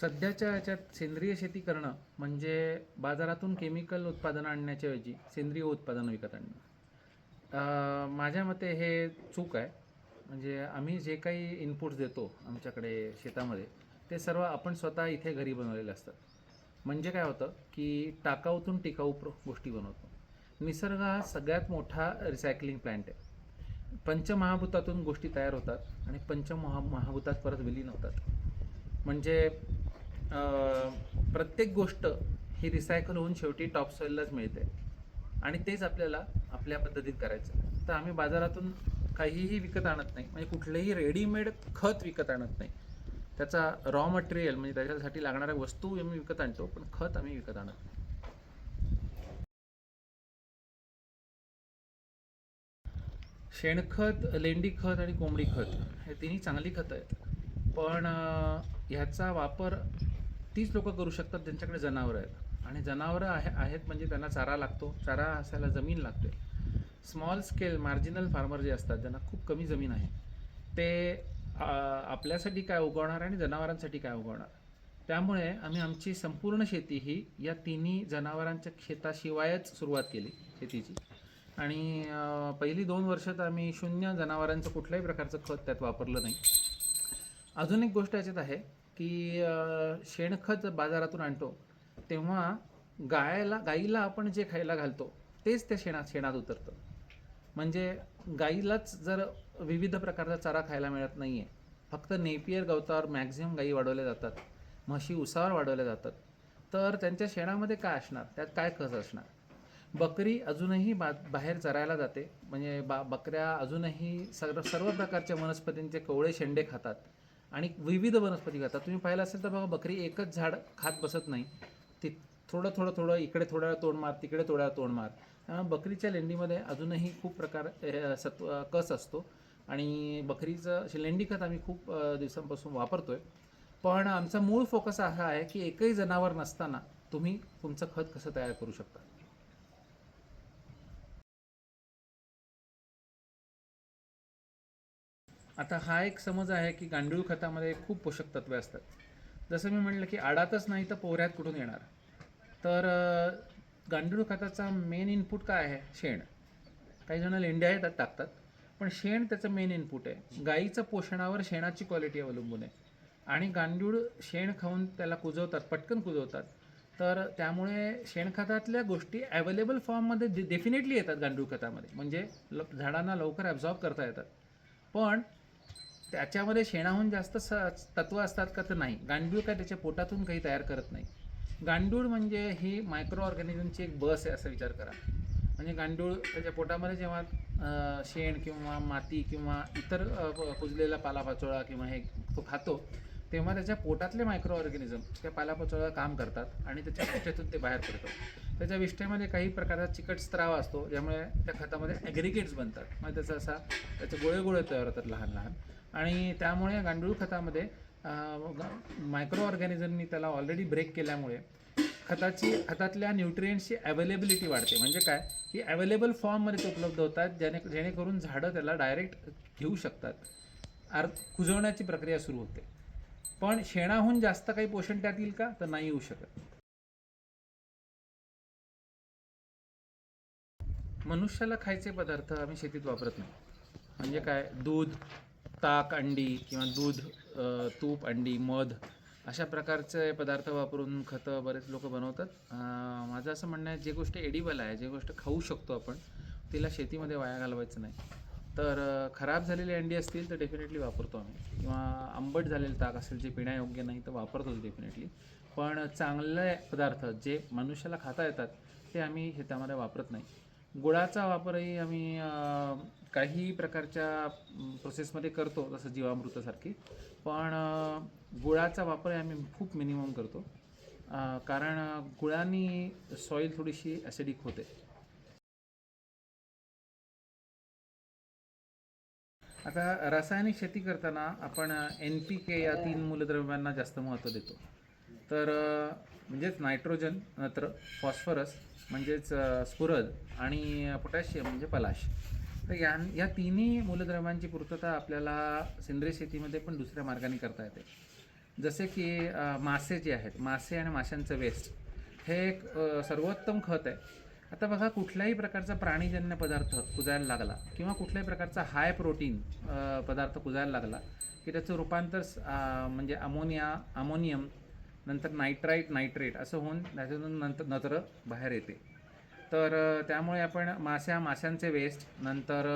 सध्याच्या याच्यात सेंद्रिय शेती करणं म्हणजे बाजारातून केमिकल उत्पादनं आणण्याच्याऐवजी सेंद्रिय उत्पादनं विकत आणणं. माझ्या मते हे चूक आहे. म्हणजे आम्ही जे काही इनपुट्स देतो आमच्याकडे शेतामध्ये ते सर्व आपण स्वतः इथे घरी बनवलेले असतात. म्हणजे काय होतं की टाकाऊतून टिकाऊ प्र गोष्टी बनवतो. निसर्ग हा सगळ्यात मोठा रिसायकलिंग प्लॅन्ट आहे. पंचमहाभूतातून गोष्टी तयार होतात आणि पंचमहा महाभूतात परत विलीन होतात. म्हणजे प्रत्येक गोष्ट ही रिसायकल होऊन शेवटी टॉप सॉईललाच मिळते. आणि तेच आपल्याला आपल्या पद्धतीत करायचं तर आम्ही बाजारातून काहीही विकत आणत नाही. म्हणजे कुठलेही रेडीमेड खत विकत आणत नाही. त्याचा रॉ मटेरियल म्हणजे त्याच्यासाठी लागणाऱ्या वस्तू आम्ही विकत आणतो पण खत आम्ही विकत आणत नाही. शेणखत लेंडी खत आणि कोंबडी खत हे तिन्ही चांगली खतं आहेत. पण ह्याचा वापर तीच लोक करू शकतात ज्यांच्याकडे जनावरं आहेत. आणि जनावरं आहे आहेत म्हणजे त्यांना चारा लागतो चारा असायला जमीन लागते. स्मॉल स्केल मार्जिनल फार्मर जे असतात ज्यांना खूप कमी जमीन आहे ते आपल्यासाठी काय उगवणार आणि जनावरांसाठी काय उगवणार? त्यामुळे आम्ही आमची संपूर्ण शेती ही या तिन्ही जनावरांच्या शेताशिवायच सुरुवात केली शेतीची. आणि पहिली दोन वर्ष तर आम्ही शून्य जनावरांचं कुठल्याही प्रकारचं खत त्यात वापरलं नाही. अजून एक गोष्ट याच्यात आहे की शेणखत बाजारातून आणतो तेव्हा गायला गाईला आपण जे खायला घालतो तेच त्या शेणात शेणात उतरतं. म्हणजे गाईलाच जर विविध प्रकारचा चारा खायला मिळत नाही आहे फक्त नेपियर गवतावर मॅक्झिमम गाई वाढवल्या जातात म्हशी उसावर वाढवल्या जातात तर त्यांच्या शेणामध्ये काय असणार? त्यात काय कस असणार? बकरी अजूनही बा बाहेर चरायला जाते म्हणजे बा बकऱ्या अजूनही सर्व सर्व प्रकारच्या वनस्पतींचे कोवळे शेंडे खातात आणि विविध वनस्पती खातात तुम्ही पाहिलं असेल तर बघा बकरी एकच झाड खात बसत नाही. ती थोडं थोडं थोडं इकडे थोड्या तोंड तोड मार तिकडे थोड्या तोंड तोड मार. त्यामुळे बकरीच्या लेंडीमध्ये अजूनही खूप प्रकार सत्व कस असतो. आणि बकरीचं लेंडी खत आम्ही खूप दिवसांपासून वापरतो आहे पण आमचा मूळ फोकस हा आहे की एकही जनावर नसताना तुम्ही तुमचं खत कसं तयार करू शकता? आता हा एक समज आहे की गांडूळ खतामध्ये खूप पोषक तत्वे असतात. जसं मी म्हटलं की आडातच नाही तर पोहऱ्यात कुठून येणार? तर गांडूळ खताचा मेन इनपुट काय आहे? शेण. काही जण लेंड्या येतात टाकतात. पण शेण त्याचं मेन इनपुट आहे. गाईचं पोषणावर शेणाची क्वालिटी अवलंबून आहे. आणि गांडूळ शेण खाऊन त्याला कुजवतात पटकन कुजवतात. तर त्यामुळे शेणखतातल्या गोष्टी अवेलेबल फॉर्ममध्ये डेफिनेटली येतात गांडूळ खतामध्ये. म्हणजे ल झाडांना लवकर ॲब्झॉर्ब करता येतात. पण त्याच्यामध्ये शेणाहून जास्त स तत्व असतात का तर नाही. गांडूळ काय त्याच्या पोटातून काही तयार करत नाही. गांडूळ म्हणजे ही मायक्रो ऑर्गॅनिझमची एक बस आहे असा विचार करा. म्हणजे गांडूळ त्याच्या पोटामध्ये जेव्हा शेण किंवा माती किंवा इतर कुजलेला पालापाचोळा किंवा हे तो खातो तेव्हा त्याच्या पोटातले मायक्रो ऑर्गॅनिझम त्या पालापाचोळा काम करतात आणि त्याच्या विष्ठेतून ते बाहेर पडतं त्याच्या विष्ठेमध्ये काही प्रकारचा चिकट स्त्राव असतो ज्यामुळे त्या खतामध्ये ॲग्रिगेट्स बनतात. मग त्याचा असा त्याचे गोळे गोळे तयार होतात लहान लहान. आणि त्यामुळे गांडूळ खतामध्ये मायक्रो ऑर्गॅनिझमनी त्याला ऑलरेडी ब्रेक केल्यामुळे खताची खतातल्या न्यूट्रिएंट्सची अवेलेबिलिटी वाढते. म्हणजे काय? की अवेलेबल फॉर्ममध्ये ते उपलब्ध होतात जेणे जेणेकरून झाडं त्याला डायरेक्ट घेऊ शकतात. आर कुजवण्याची प्रक्रिया सुरू होते. पण शेणाहून जास्त काही पोषण त्यात येईल का? तर नाही येऊ शकत. मनुष्याला खायचे पदार्थ आम्ही शेतीत वापरत नाही. म्हणजे काय? दूध ताक अंडी किंवा दूध तूप अंडी मध अशा प्रकारचे पदार्थ वापरून खतं बरेच लोक बनवतात. माझं असं म्हणणं आहे जे गोष्ट एडिबल आहे जे गोष्ट खाऊ शकतो आपण तिला शेतीमध्ये वाया घालवायचं नाही. तर खराब झालेली अंडी असतील तर डेफिनेटली वापरतो आम्ही. किंवा आंबट झालेलं ताक असेल जे पिण्यायोग्य नाही तर वापरतोच डेफिनेटली पण चांगले पदार्थ जे मनुष्याला खाता येतात ते आम्ही शेतामध्ये वापरत नाही. गुळाचा वापरही आम्ही काही प्रकारच्या प्रोसेसमध्ये करतो जसं जीवामृतासारखी. पण गुळाचा वापर आम्ही खूप मिनिमम करतो. कारण गुळानी सॉईल थोडीशी ॲसिडिक होते. आता रासायनिक शेती करताना आपण एन पी के या तीन मूलद्रव्यांना जास्त महत्त्व देतो. तर म्हणजेच नायट्रोजन नत्र फॉस्फरस म्हणजेच स्फुरद आणि पोटॅशियम म्हणजे पलाश. तर या या तिन्ही मूलद्रव्यांची पूर्तता आपल्याला सेंद्रिय शेतीमध्ये पण दुसऱ्या मार्गाने करता येते. जसे की मासे जे आहेत मासे आणि माशांचं वेस्ट हे एक सर्वोत्तम खत आहे. आता बघा कुठल्याही प्रकारचा प्राणीजन्य पदार्थ कुजायला लागला किंवा कुठल्याही प्रकारचा हाय प्रोटीन पदार्थ कुजायला लागला की त्याचं रूपांतर स- म्हणजे अमोनिया अमोनियम नंतर नायट्राईट नायट्रेट असं होऊन त्याच्यातून नंतर नत्र बाहेर येते. तर त्यामुळे आपण माश्या माशांचे वेस्ट नंतर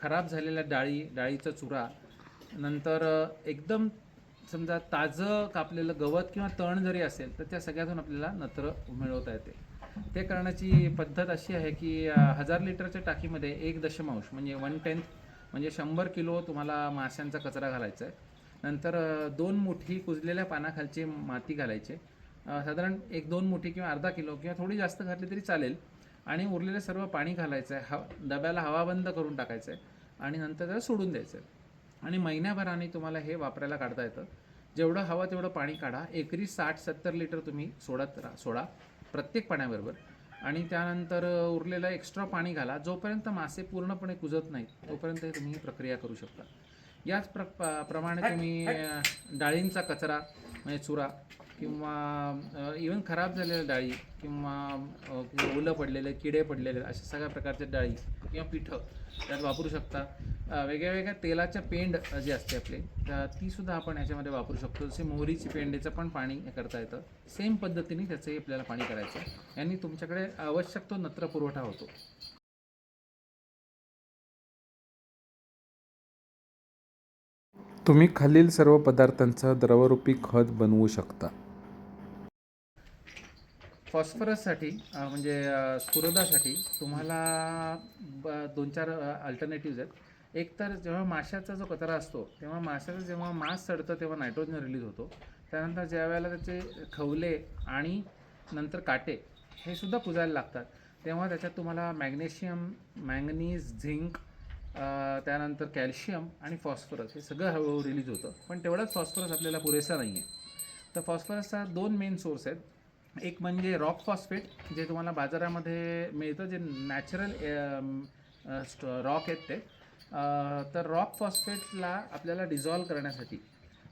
खराब झालेल्या डाळी डाळीचा चुरा नंतर एकदम समजा ताजं कापलेलं गवत किंवा तण जरी असेल तर त्या सगळ्यातून आपल्याला नत्र मिळवता येते. ते करण्याची पद्धत अशी आहे की हजार लिटरच्या टाकीमध्ये एक दशमांश म्हणजे वन टेन्थ म्हणजे शंभर किलो तुम्हाला माशांचा कचरा घालायचा आहे. नंतर दोन मुठी कुजलेल्या पानाखालची माती घालायची. साधारण एक दोन मुठी किंवा अर्धा किलो किंवा थोडी जास्त घातली तरी चालेल. आणि उरलेलं सर्व पाणी घालायचं आहे. हव डब्याला हवा बंद करून टाकायचं आहे. आणि नंतर त्याला सोडून द्यायचं आहे. आणि महिन्याभराने तुम्हाला हे वापरायला काढता येतं. जेवढं हवं तेवढं पाणी काढा. एकरी साठ सत्तर लिटर तुम्ही सोडत राहा सोडा. प्रत्येक पाण्याबरोबर. आणि त्यानंतर उरलेलं एक्स्ट्रा पाणी घाला. जोपर्यंत मासे पूर्णपणे कुजत नाहीत तोपर्यंत हे तुम्ही प्रक्रिया करू शकता. याच प्र प्रमाणे तुम्ही डाळींचा कचरा म्हणजे चुरा किंवा इवन खराब झालेल्या डाळी किंवा ओलं पडलेले किडे पडलेले अशा सगळ्या प्रकारच्या डाळी किंवा पिठं त्यात वापरू शकता. वेगळ्या वेगळ्या तेलाच्या पेंड जे जी असते आपली तर तीसुद्धा आपण याच्यामध्ये वापरू शकतो. जसे मोहरीची पेंडीचं पण पाणी करता येतं. सेम पद्धतीने त्याचंही आपल्याला पाणी करायचं आहे. यांनी तुमच्याकडे आवश्यक तो नत्र पुरवठा होतो. तुम्ही खालील सर्व पदार्थांचं द्रवरूपी खत बनवू शकता. फॉस्फरससाठी म्हणजे सुरदासाठी स्फुरदासाठी तुम्हाला ब दोन चार अल्टरनेटिव्ज आहेत. एक तर जेव्हा माशाचा जो कचरा असतो तेव्हा माशाचं जेव्हा मांस सडतं तेव्हा नायट्रोजन रिलीज होतो. त्यानंतर ज्या वेळेला त्याचे खवले आणि नंतर काटे हे सुद्धा कुजायला लागतात. तेव्हा त्याच्यात तुम्हाला मॅग्नेशियम मॅंगनीज झिंक त्यानंतर कॅल्शियम आणि फॉस्फरस हे सगळं हळूहळू रिलीज होतं. पण तेवढाच फॉस्फरस आपल्याला पुरेसा नाही आहे तर फॉस्फरसचा दोन मेन सोर्स आहेत. एक म्हणजे रॉक फॉस्फेट जे तुम्हाला बाजारामध्ये मिळतं जे नॅचरल रॉक आहेत ते. तर रॉक फॉस्फेटला आपल्याला डिझॉल्व करण्यासाठी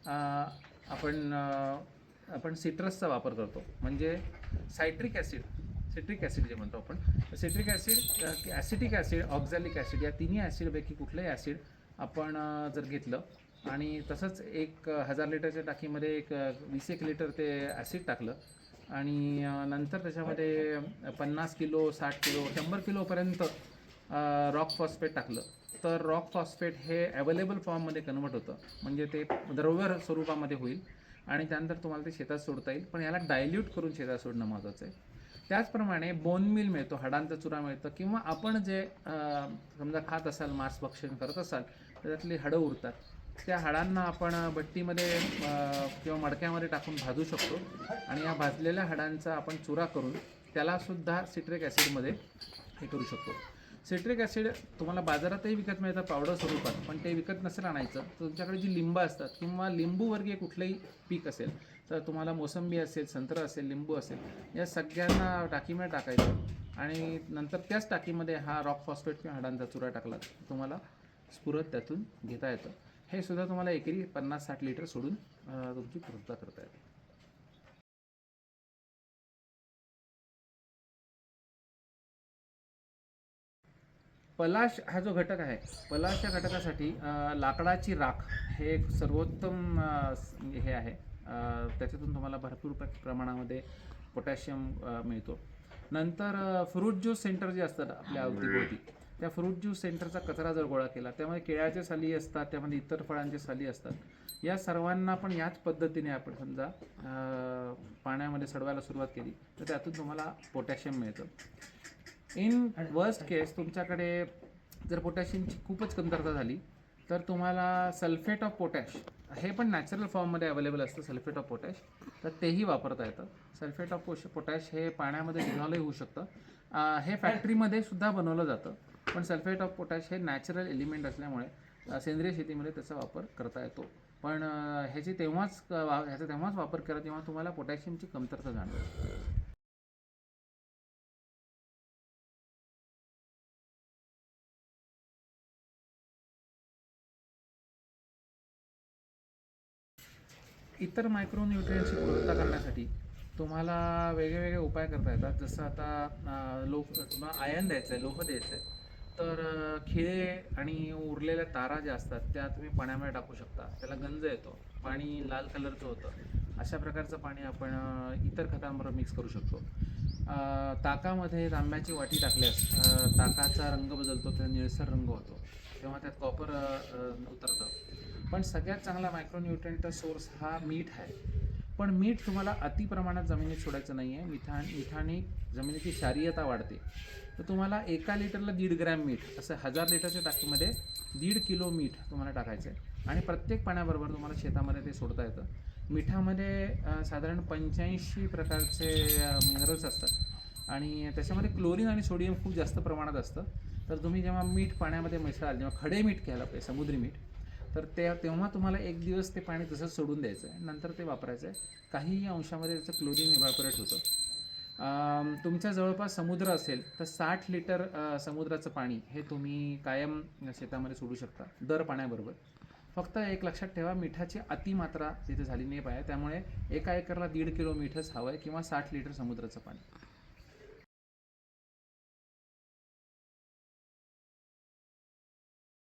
आपण आपण सिट्रसचा वापर करतो. म्हणजे सायट्रिक ॲसिड सिट्रिक ॲसिड जे म्हणतो आपण. Citric acid acetic acid oxalic acid या तिन्ही ॲसिडपैकी कुठलंही ॲसिड आपण जर घेतलं आणि तसंच एक हजार लिटरच्या टाकीमध्ये एक वीस एक लिटर ते ॲसिड टाकलं आणि नंतर त्याच्यामध्ये पन्नास किलो साठ किलो शंभर किलोपर्यंत रॉक फॉस्फेट टाकलं. तर रॉक फॉस्फेट हे अवेलेबल फॉर्ममध्ये कन्वर्ट होतं. म्हणजे ते द्रव्य स्वरूपामध्ये होईल. आणि त्यानंतर तुम्हाला ते शेतात सोडता येईल. पण याला डायल्यूट करून शेतात सोडणं महत्त्वाचं आहे. त्याचप्रमाणे बोन मिल मिळतो. हाडांचा चुरा मिळतं. किंवा आपण जे समजा खात असाल मांस भक्षण करत असाल तर त्यातली हाडं उरतात. त्या हाडांना आपण भट्टीमध्ये किंवा मडक्यामध्ये टाकून भाजू शकतो. आणि या भाजलेल्या हाडांचा आपण चुरा करून त्यालासुद्धा सिट्रिक ॲसिडमध्ये हे करू शकतो. सिट्रिक ॲसिड तुम्हाला बाजारातही विकत मिळतं पावडर स्वरूपात पण ते विकत नसेल आणायचं. तर तुमच्याकडे जी लिंबं असतात किंवा लिंबूवर्गीय कुठलंही पीक असेल तर तुम्हाला मोसंबी असेल संत्रं असेल लिंबू असेल या सगळ्यांना टाकीमध्ये टाकायचं. आणि नंतर त्याच टाकीमध्ये हा रॉक फॉस्फेट किंवा हाडांचा चुरा टाकला तुम्हाला स्फुरत त्यातून घेता येतं. हे सुद्धा तुम्हाला एकरी पन्नास साठ लिटर सोडून तुमची पूर्तता करता येते. पलाश हा जो घटक आहे पलाश या घटकासाठी लाकडाची राख हे एक सर्वोत्तम हे आहे. त्याच्यातून तुम्हाला भरपूर प्रमाणामध्ये पोटॅशियम मिळतो. नंतर फ्रूट ज्यूस सेंटर जे असतात आपल्या अवतीभोवती त्या फ्रूट ज्यूस सेंटरचा कचरा जर गोळा केला त्यामध्ये केळ्याच्या साली असतात त्यामध्ये इतर फळांच्या साली असतात या सर्वांना पण याच पद्धतीने आपण समजा पाण्यामध्ये सडवायला सुरुवात केली तर त्यातून तुम्हाला पोटॅशियम मिळतं. इन वर्स्ट केस तुमच्याकडे जर पोटॅशियमची खूपच कमतरता झाली तर तुम्हाला सल्फेट ऑफ पोटॅश हे पण नॅचरल फॉर्ममध्ये अवेलेबल असतं सल्फेट ऑफ पोटॅश तर तेही वापरता येतं. सल्फेट ऑफ पोश पोटॅश हे पाण्यामध्ये डिझॉल्व्ह होऊ शकतं. हे फॅक्टरीमध्ये सुद्धा बनवलं जातं. पण सल्फेट ऑफ पोटॅश हे नॅचरल एलिमेंट असल्यामुळे सेंद्रिय शेतीमध्ये त्याचा वापर करता येतो. पण ह्याची तेव्हाच ह्याचा तेव्हाच वापर करा तेव्हा तुम्हाला पोटॅशियमची कमतरता जाणवेल. इतर मायक्रोन्युट्रियनची पूर्तता करण्यासाठी तुम्हाला वेगळे वेगळे उपाय करता येतात. जसं आता लोक तुम्हाला आयन द्यायचं आहे लोह द्यायचं आहे तर खिळे आणि उरलेल्या तारा ज्या असतात त्या तुम्ही पाण्यामध्ये टाकू शकता. त्याला गंज येतो. पाणी लाल कलरचं होतं. अशा प्रकारचं पाणी आपण इतर खतांबरोबर मिक्स करू शकतो. ताकामध्ये तांब्याची वाटी टाकल्यास ताकाचा रंग बदलतो त्याचा निळसर रंग होतो. तेव्हा त्यात कॉपर उतरतं. पण सगळ्यात चांगला मायक्रोन्युट्रियंटचा सोर्स हा मीठ आहे. पण मीठ तुम्हाला अति प्रमाणात जमिनीत सोडायचं नाही आहे मिठा मिठाने जमिनीची क्षारीयता वाढते. तर तुम्हाला एका लिटरला दीड ग्रॅम मीठ असं हजार लिटरच्या टाकीमध्ये दीड किलो मीठ तुम्हाला टाकायचं आहे आणि प्रत्येक पाण्याबरोबर तुम्हाला शेतामध्ये ते सोडता येतं. मिठामध्ये साधारण पंच्याऐंशी प्रकारचे मिनरल्स असतात. आणि त्याच्यामध्ये क्लोरीन आणि सोडियम खूप जास्त प्रमाणात असतं. तर तुम्ही जेव्हा मीठ पाण्यामध्ये मिसळाल जेव्हा खडे मीठ घ्यायला पाहिजे समुद्री मीठ तर ते तेव्हा तुम्हाला एक दिवस ते पाणी तसंच सोडून द्यायचं आहे नंतर ते वापरायचं आहे काही अंशामध्ये त्याचं क्लोरीन इव्हॅपोरेट होतं. तुमच्या जवळपास समुद्र असेल तर साठ लिटर समुद्राचं पाणी हे तुम्ही कायम शेतामध्ये सोडू शकता दर पाण्याबरोबर. फक्त एक लक्षात ठेवा मिठाची अतिमात्रा तिथे झाली नाही पाहिजे. त्यामुळे एका एकरला दीड किलो मीठच हवं आहे किंवा साठ लिटर समुद्राचं पाणी.